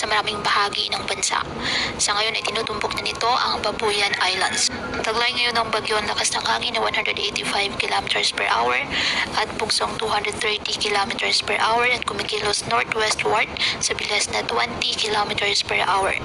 sa maraming bahagi ng bansa. Sa ngayon ay tinutumbok na nito ang Babuyan Islands. Taglay ngayon ng bagyo ang lakas ng hangin na 185 km per hour at bugsong 230 km per hour at kumikilos northwestward sa bilis na 20 km per hour.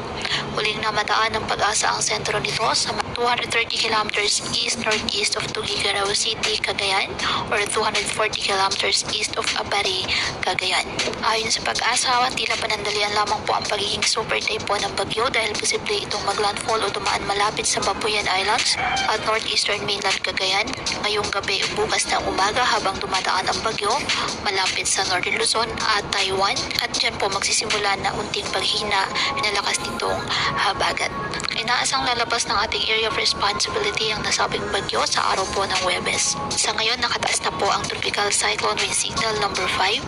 Huling namadaan ng pag-asa ang sentro nito sa 230 km east-northeast of Tuguegarao City, Cagayan or 240 km east of Abari, Cagayan. Ayon sa pag-asa, tila panandalian lamang po ang pagiging super typhoon ng bagyo dahil posible itong maglandfall o dumaan malapit sa Babuyan Islands at northeastern mainland Cagayan ngayong gabi bukas ng umaga habang dumadaan ang bagyo malapit sa Northern Luzon at Taiwan at dyan po magsisimula na unting paghina na lakas nitong habagat. Inaasang lalabas ng ating area of responsibility ang nasabing bagyo sa araw po ng Webes. Sa ngayon, nakataas na po ang tropical cyclone wind signal number 5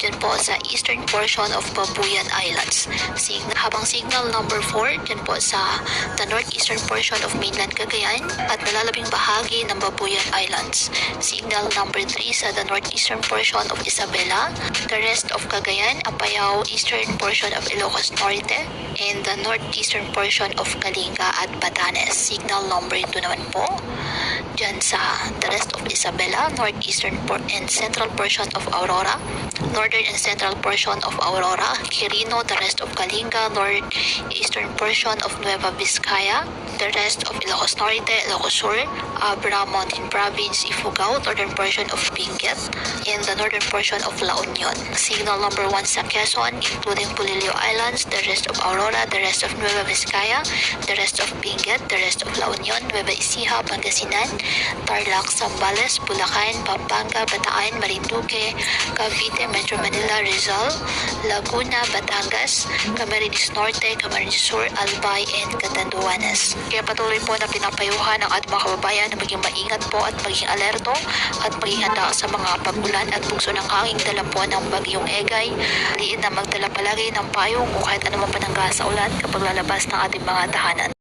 dyan po sa eastern portion of Babuyan Islands. Signal, habang signal number 4 dyan po sa the northeastern portion of mainland Cagayan at nalalabing bahagi ng Babuyan Islands. Signal number 3 sa the northeastern portion of Isabela, the rest of Cagayan, Apayao, eastern portion of Ilocos Norte, and the northeastern portion of Kalinga at Batanes. Signal number 2 naman po dyan sa the rest of Isabela, northeastern and central portion of Aurora, northern and central portion of Aurora, Quirino, the rest of Kalinga, northeastern portion of Nueva Vizcaya, the rest of Ilocos Norte, Ilocos Sur, Abra Mountain Province, Ifugao, northern portion of Benguet, and the northern portion of La Union. Signal number 1 sa Quezon, including Pulilio Islands, the rest of Aurora, the rest of Nueva Vizcaya, the rest of Benguet, the rest of La Union, Nueva Ecija, Pangasinan, Tarlac, Zambales, Bulacan, Pampanga, Bataan, Marinduque, Cavite, Metro Manila, Rizal, Laguna, Batangas, Camarines Norte, Camarines Sur, Albay, and Catanduanes. Kaya patuloy po na pinapayuhan ng ating mga kababayan na maging maingat po at maging alerto at maging handa sa mga pagulan at bugso ng hanging dala po ng bagyong Egay. Liin na magdala palagi ng payong o kahit anumang panangga sa ulan kapag lalabas ng ating mga tahanan.